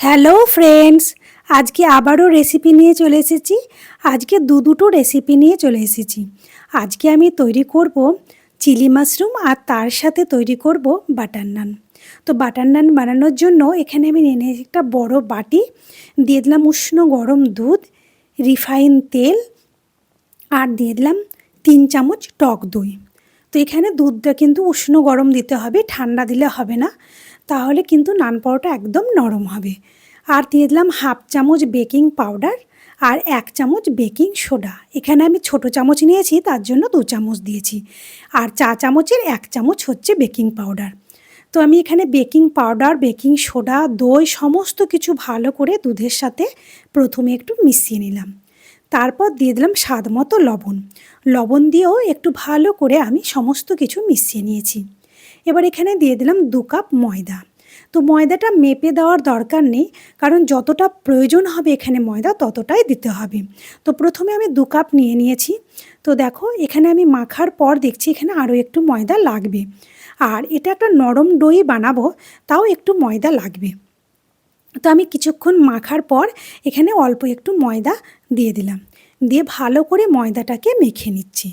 Hello friends, আজকে আবারও recipe নিয়ে চলে এসেছি। আজকে দু দুটো রেসিপি নিয়ে চলে এসেছি। আজকে আমি তৈরি করব চিলি মাশরুম আর তার সাথে তৈরি করব বাটার নান। তো বাটার নান বানানোর জন্য এখানে আমি নিয়ে নিয়েছি একটা বড় বাটি, দিয়ে দিলাম উষ্ণ গরম দুধ রিফাইন তেল, আর দিয়ে দিলাম তিন চামচ টক দই। তো এখানে দুধটা কিন্তু উষ্ণ গরম দিতে হবে, ঠান্ডা দিলে হবে না। তাহলে কিন্তু নান পরোটা একদম নরম হবে। আর দিয়ে দিলাম হাফ চামচ বেকিং পাউডার আর এক চামচ বেকিং সোডা। এখানে আমি ছোট চামচ নিয়েছি, তার জন্য দু চামচ দিয়েছি। আর চা চামচের এক চামচ হচ্ছে বেকিং পাউডার। তো আমি এখানে বেকিং পাউডার, বেকিং সোডা, দই সমস্ত কিছু ভালো করে দুধের সাথে প্রথমে একটু মিশিয়ে নিলাম। তারপর দিয়ে দিলাম স্বাদ মতো লবণ। লবণ দিয়েও একটু ভালো করে আমি সমস্ত কিছু মিশিয়ে নিয়েছি। এবার এখানে দিয়ে দিলাম দু কাপ ময়দা। তো ময়দাটা মেপে দেওয়ার দরকার নেই, কারণ যতটা প্রয়োজন হবে এখানে ময়দা ততটাই দিতে হবে। তো প্রথমে আমি দু কাপ নিয়ে নিয়েছি। তো দেখো, এখানে আমি মাখার পর দেখছি এখানে আরও একটু ময়দা লাগবে। আর এটা একটা নরম দই বানাবো, তাও একটু ময়দা লাগবে। তো আমি কিছুক্ষণ মাখার পর এখানে অল্প একটু ময়দা দিয়ে দিলাম। দিয়ে ভালো করে ময়দাটাকে মেখে নিচ্ছি।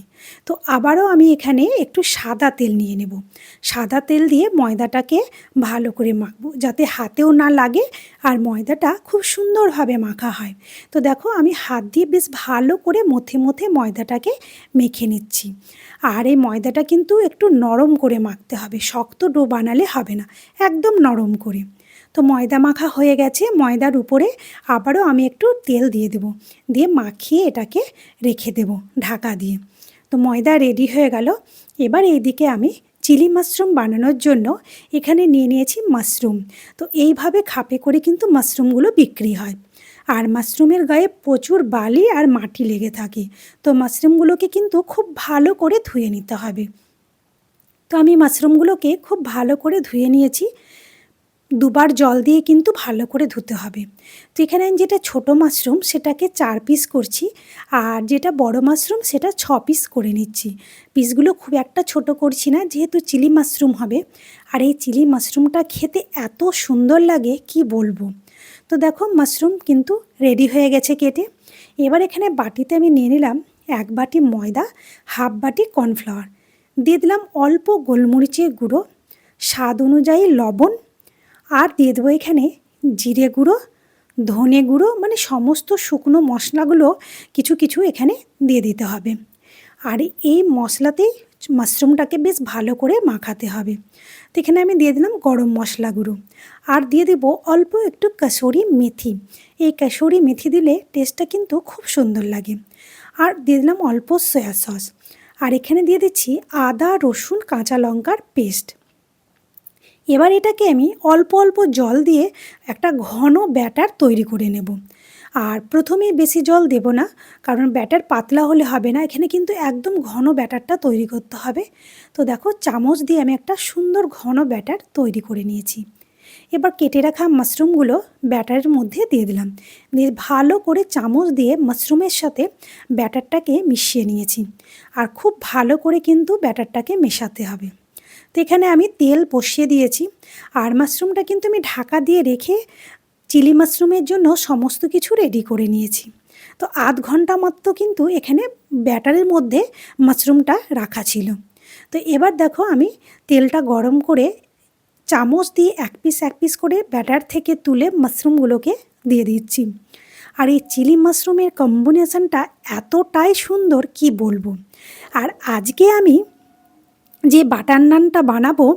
তো আবারও আমি এখানে একটু সাদা তেল নিয়ে নেব। সাদা তেল দিয়ে ময়দাটাকে ভালো করে মাখবো যাতে হাতেও না লাগে আর ময়দাটা খুব সুন্দরভাবে মাখা হয়। তো দেখো আমি হাত দিয়ে বেশ ভালো করে মথে মথে ময়দাটাকে মেখে নিচ্ছি। আর এই ময়দাটা কিন্তু একটু নরম করে মাখতে হবে, শক্ত ডো বানালে হবে না, একদম নরম করে। তো ময়দা মাখা হয়ে গেছে, ময়দার উপরে আবারও আমি একটু তেল দিয়ে দেব। দিয়ে মাখিয়ে এটাকে রেখে দেব ঢাকা দিয়ে। তো ময়দা রেডি হয়ে গেল। এবার এইদিকে আমি চিলি মাশরুম বানানোর জন্য এখানে নিয়ে নিয়েছি মাশরুম। তো এইভাবে খাপে করে কিন্তু মাশরুমগুলো বিক্রি হয়। আর মাশরুমের গায়ে প্রচুর বালি আর মাটি লেগে থাকে। তো মাশরুমগুলোকে কিন্তু খুব ভালো করে ধুয়ে নিতে হবে। তো আমি মাশরুমগুলোকে খুব ভালো করে ধুয়ে নিয়েছি। দুবার জল দিয়ে কিন্তু ভালো করে ধুতে হবে। তো এখানে আমি যেটা ছোটো মাশরুম সেটাকে চার পিস করছি আর যেটা বড় মাশরুম সেটা ছ পিস করে নিচ্ছি। পিসগুলো খুব একটা ছোট করছি না, যেহেতু চিলি মাশরুম হবে। আর এই চিলি মাশরুমটা খেতে এত সুন্দর লাগে, কি বলব? তো দেখো মাশরুম কিন্তু রেডি হয়ে গেছে কেটে। এবার এখানে বাটিতে আমি নিয়ে নিলাম এক বাটি ময়দা, হাফ বাটি কর্নফ্লাওয়ার দিয়ে দিলাম অল্প গোলমরিচের গুঁড়ো, স্বাদ অনুযায়ী লবণ আর দিয়ে দেবো এখানে জিরে গুঁড়ো, ধনে গুঁড়ো মানে সমস্ত শুকনো মশলাগুলো কিছু কিছু এখানে দিয়ে দিতে হবে। আর এই মশলাতেই মাশরুমটাকে বেশ ভালো করে মাখাতে হবে। তো এখানে আমি দিয়ে দিলাম গরম মশলা গুঁড়ো। আর দিয়ে দেব অল্প একটু কাসুরি মেথি। এই কাসুরি মেথি দিলে টেস্টটা কিন্তু খুব সুন্দর লাগে। আর দিয়ে দিলাম অল্প সয়া সস। আর এখানে দিয়ে দিচ্ছি আদা, রসুন, কাঁচা লঙ্কার পেস্ট। এবার এটাকে আমি অল্প অল্প জল দিয়ে একটা ঘন ব্যাটার তৈরি করে নেব। আর প্রথমে বেশি জল দেব না, কারণ ব্যাটার পাতলা হলে হবে না, এখানে কিন্তু একদম ঘন ব্যাটারটা তৈরি করতে হবে। তো দেখো, চামচ দিয়ে আমি একটা সুন্দর ঘন ব্যাটার তৈরি করে নিয়েছি। এবার কেটে রাখা মাশরুমগুলো ব্যাটারের মধ্যে দিয়ে দিলাম। দিয়ে ভালো করে চামচ দিয়ে মাশরুমের সাথে ব্যাটারটাকে মিশিয়ে নিয়েছি। আর খুব ভালো করে কিন্তু ব্যাটারটাকে মেশাতে হবে। তো এখানে আমি তেল বসিয়ে দিয়েছি। আর মাশরুমটা কিন্তু আমি ঢাকা দিয়ে রেখে চিলি মাশরুমের জন্য সমস্ত কিছু রেডি করে নিয়েছি। তো আধ ঘণ্টা মতো কিন্তু এখানে ব্যাটারের মধ্যে মাশরুমটা রাখা ছিল। তো এবার দেখো আমি তেলটা গরম করে চামচ দিয়ে এক পিস এক পিস করে ব্যাটার থেকে তুলে মাশরুমগুলোকে দিয়ে দিচ্ছি। আর এই চিলি মাশরুমের কম্বিনেশানটা এতটাই সুন্দর কি বলব? আর আজকে আমি যে বাটার নানটা বানাবো,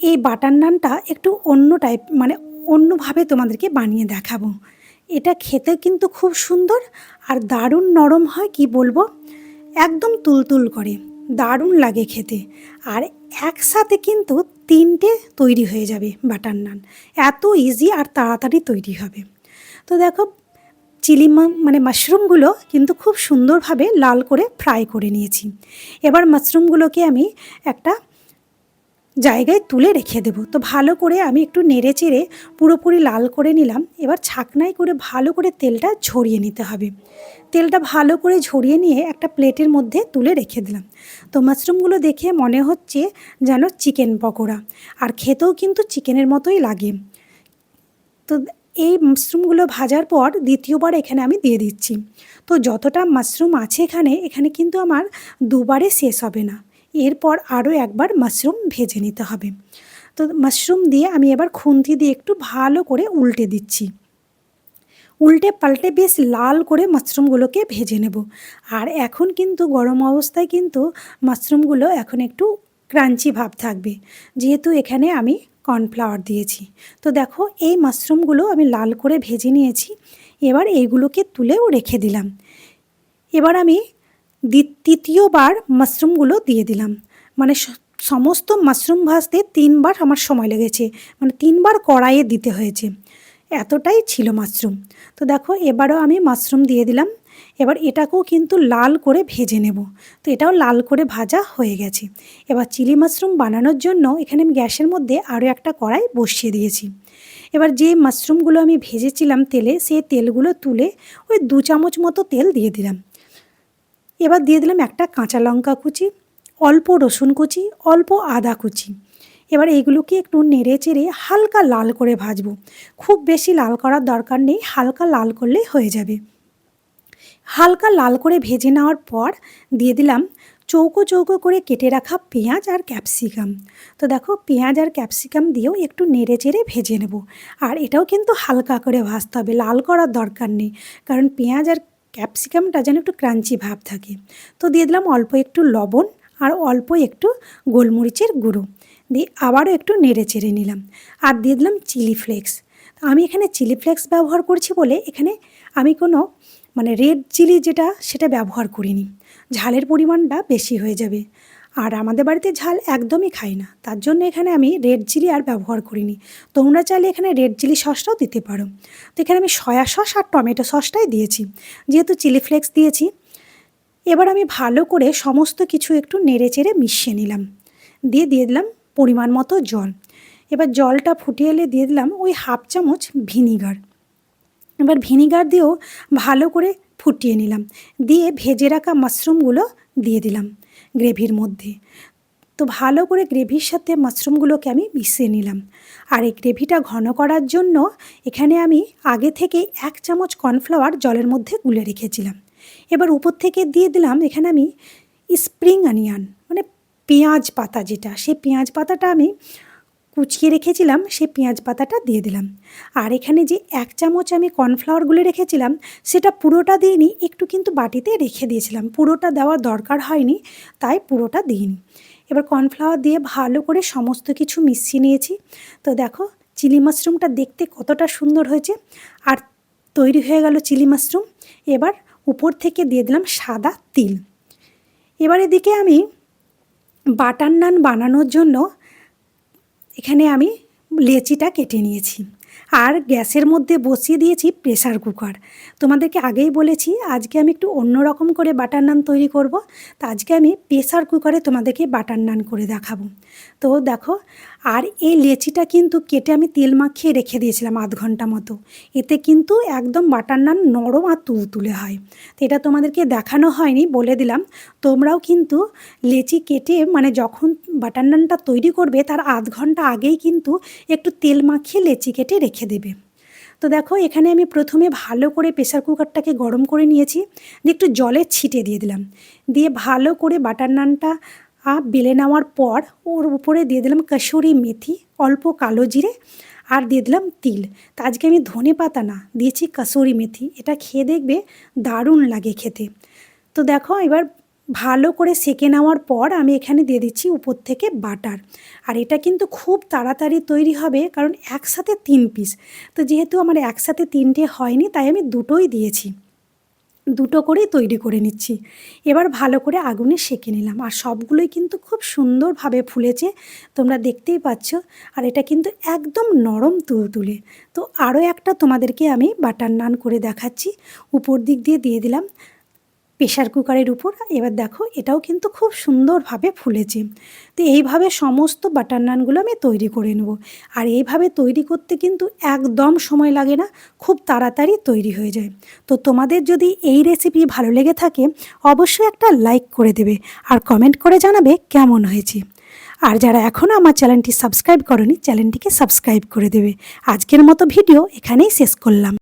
এই বাটার নানটা একটু অন্য টাইপ মানে অন্যভাবে তোমাদেরকে বানিয়ে দেখাবো। এটা খেতে কিন্তু খুব সুন্দর আর দারুণ নরম হয়, কি বলব? একদম তুলতুল করে, দারুণ লাগে খেতে। আর একসাথে কিন্তু তিনটে তৈরি হয়ে যাবে বাটার নান। এত ইজি আর তাড়াতাড়ি তৈরি হবে। তো দেখো চিলি মানে মাশরুমগুলো কিন্তু খুব সুন্দরভাবে লাল করে ফ্রাই করে নিয়েছি। এবার মাশরুমগুলোকে আমি একটা জায়গায় তুলে রেখে দেবো। তো ভালো করে আমি একটু নেড়ে চেড়ে পুরোপুরি লাল করে নিলাম। এবার ছাকনাই করে ভালো করে তেলটা ঝরিয়ে নিতে হবে। তেলটা ভালো করে ঝরিয়ে নিয়ে একটা প্লেটের মধ্যে তুলে রেখে দিলাম। তো মাশরুমগুলো দেখে মনে হচ্ছে যেন চিকেন পকোড়া। আর খেতেও কিন্তু চিকেনের মতোই লাগে। তো এই মাশরুমগুলো ভাজার পর দ্বিতীয়বার এখানে আমি দিয়ে দিচ্ছি। তো যতটা মাশরুম আছে এখানে এখানে কিন্তু আমার দুবারে শেষ হবে না। এরপর আরও একবার মাশরুম ভেজে নিতে হবে। তো মাশরুম দিয়ে আমি এবার খুন্তি দিয়ে একটু ভালো করে উল্টে দিচ্ছি। উল্টে পাল্টে বেশ লাল করে মাশরুমগুলোকে ভেজে নেব। আর এখন কিন্তু গরম অবস্থায় কিন্তু মাশরুমগুলো এখন একটু ক্রাঞ্চি ভাব থাকবে। যেহেতু এখানে আমি কর্নফ্লাওয়ার দিয়েছি। তো দেখো, এই মাশরুমগুলো আমি লাল করে ভেজে নিয়েছি। এবার এইগুলোকে তুলেও রেখে দিলাম। এবার আমি তৃতীয়বার মাশরুমগুলো দিয়ে দিলাম। মানে সমস্ত মাশরুম ভাজতে তিনবার আমার সময় লেগেছে। মানে তিনবার কড়াইয়ে দিতে হয়েছে। এতটাই ছিল মাশরুম। তো দেখো, এবারও আমি মাশরুম দিয়ে দিলাম। এবার এটাকেও কিন্তু লাল করে ভেজে নেব। তো এটাও লাল করে ভাজা হয়ে গেছে। এবার চিলি মাশরুম বানানোর জন্য এখানে আমি গ্যাসের মধ্যে আরও একটা কড়াই বসিয়ে দিয়েছি। এবার যে মাশরুমগুলো আমি ভেজেছিলাম তেলে সেই তেলগুলো তুলে ওই দু চামচ মতো তেল দিয়ে দিলাম। এবার দিয়ে দিলাম একটা কাঁচা লঙ্কা কুচি, অল্প রসুন কুচি, অল্প আদা কুচি। এবার এইগুলোকে একটু নেড়ে চেড়ে হালকা লাল করে ভাজবো। খুব বেশি লাল করার দরকার নেই, হালকা লাল করলেই হয়ে যাবে। হালকা লাল করে ভেজে নেওয়ার পর দিয়ে দিলাম চৌকো চৌকো করে কেটে রাখা পেঁয়াজ আর ক্যাপসিকাম। তো দেখো পেঁয়াজ আর ক্যাপসিকাম দিয়েও একটু নেড়ে চেড়ে ভেজে নেব। আর এটাও কিন্তু হালকা করে ভাজতে হবে, লাল করার দরকার নেই। কারণ পেঁয়াজ আর ক্যাপসিকামটা যেন একটু ক্রাঞ্চি ভাব থাকে। তো দিয়ে দিলাম অল্প একটু লবণ আর অল্প একটু গোলমরিচের গুঁড়ো। দিয়ে আবারও একটু নেড়ে চেড়ে নিলাম। আর দিয়ে দিলাম চিলি ফ্লেক্স। আমি এখানে চিলি ফ্লেক্স ব্যবহার করছি বলে এখানে আমি কোনো মানে রেড চিলি যেটা, সেটা ব্যবহার করিনি। ঝালের পরিমাণটা বেশি হয়ে যাবে। আর আমাদের বাড়িতে ঝাল একদমই খাই না। তার জন্য এখানে আমি রেড চিলি আর ব্যবহার করিনি। তোমরা চাইলে এখানে রেড চিলি সসটাও দিতে পারো। তো এখানে আমি সয়া সস আর টমেটো সসটাই দিয়েছি। যেহেতু চিলি ফ্লেক্স দিয়েছি, এবার আমি ভালো করে সমস্ত কিছু একটু নেড়ে চেড়ে মিশিয়ে নিলাম। দিয়ে দিয়ে দিলাম পরিমাণ মতো জল। এবার জলটা ফুটিয়ে এলে দিয়ে দিলাম ওই হাফ চামচ ভিনিগার এবার ভিনিগার দিয়েও ভালো করে ফুটিয়ে নিলাম। দিয়ে ভেজে রাখা মাশরুমগুলো দিয়ে দিলাম গ্রেভির মধ্যে। তো ভালো করে গ্রেভির সাথে মাশরুমগুলোকে আমি মিশিয়ে নিলাম। আর এই গ্রেভিটা ঘন করার জন্য এখানে আমি আগে থেকে এক চামচ কর্নফ্লাওয়ার জলের মধ্যে গুলে রেখেছিলাম। এবার উপর থেকে দিয়ে দিলাম এখানে আমি স্প্রিং অনিয়ন মানে পেঁয়াজ পাতা যেটা, সেই পেঁয়াজ পাতাটা আমি কুচিয়ে রেখেছিলাম সেই পেঁয়াজ পাতাটা দিয়ে দিলাম। আর এখানে যে এক চামচ আমি কর্নফ্লাওয়ারগুলো রেখেছিলাম, সেটা পুরোটা দিইনি, একটু কিন্তু বাটিতে রেখে দিয়েছিলাম। পুরোটা দেওয়ার দরকার হয়নি, তাই পুরোটা দিইনি। এবার কর্নফ্লাওয়ার দিয়ে ভালো করে সমস্ত কিছু মিশিয়ে নিয়েছি। তো দেখো, চিলি মাশরুমটা দেখতে কতটা সুন্দর হয়েছে। আর তৈরি হয়ে গেল চিলি মাশরুম। এবার উপর থেকে দিয়ে দিলাম সাদা তিল। এবার এদিকে আমি বাটার নান বানানোর জন্য এখানে আমি লেচিটা কেটে নিয়েছি। আর গ্যাসের মধ্যে বসিয়ে দিয়েছি প্রেসার কুকার। তোমাদেরকে আগেই বলেছি, আজকে আমি একটু অন্য রকম করে বাটার নান তৈরি করব। তো আজকে আমি প্রেসার কুকারে তোমাদেরকে বাটার নান করে দেখাবো। তো দেখো, আর এই লেচিটা কিন্তু কেটে আমি তেল মাখিয়ে রেখে দিয়েছিলাম আধ ঘণ্টা মতো। এতে কিন্তু একদম বাটার নান নরম আর তুলতুলে হয়। তো এটা তোমাদেরকে দেখানো হয়নি, বলে দিলাম। তোমরাও কিন্তু লেচি কেটে মানে যখন বাটার নানটা তৈরি করবে, তার আধ ঘণ্টা আগেই কিন্তু একটু তেল মাখিয়ে লেচি কেটে রেখে দেবে। তো দেখো, এখানে আমি প্রথমে ভালো করে প্রেসার কুকারটাকে গরম করে নিয়েছি, দিয়ে একটু জলে ছিটে দিয়ে দিলাম। দিয়ে ভালো করে বাটার নানটা বেলে নেওয়ার পর, ওর উপরে দিয়ে দিলাম কসুরি মেথি, অল্প কালো জিরে, আর দিয়ে দিলাম তিল। তা আজকে আমি ধনে পাতা না, দিয়েছি কসুরি মেথি। এটা খেয়ে দেখবে দারুণ লাগে খেতে। তো দেখো, এবার ভালো করে সেকে নেওয়ার পর আমি এখানে দিয়ে দিচ্ছি উপর থেকে বাটার। আর এটা কিন্তু খুব তাড়াতাড়ি তৈরি হবে, কারণ একসাথে তিন পিস তো যেহেতু আমার একসাথে তিনটে হয়নি, তাই আমি দুটোই দিয়েছি। দুটো করেই তৈরি করে নিচ্ছি। এবার ভালো করে আগুনে সেঁকে নিলাম। আর সবগুলোই কিন্তু খুব সুন্দরভাবে ফুলেছে, তোমরা দেখতেই পাচ্ছ। আর এটা কিন্তু একদম নরম তুলতুলে। তো আরও একটা তোমাদেরকে আমি বাটার নান করে দেখাচ্ছি। উপর দিক দিয়ে দিয়ে দিলাম। প্রেশার কুকারের উপর। এবার দেখো, এটাও কিন্তু খুব সুন্দরভাবে ফুলেছে। তো এইভাবে সমস্ত বাটার নানগুলো আমি তৈরি করে নেব। আর এইভাবে তৈরি করতে কিন্তু একদম সময় লাগে না, খুব তাড়াতাড়ি তৈরি হয়ে যায়। তো তোমাদের যদি এই রেসিপি ভালো লেগে থাকে, অবশ্যই একটা লাইক করে দেবে আর কমেন্ট করে জানাবে কেমন হয়েছে। আর যারা এখনও আমার চ্যানেলটি সাবস্ক্রাইব করেনি, চ্যানেলটিকে সাবস্ক্রাইব করে দেবে। আজকের মতো ভিডিও এখানেই শেষ করলাম।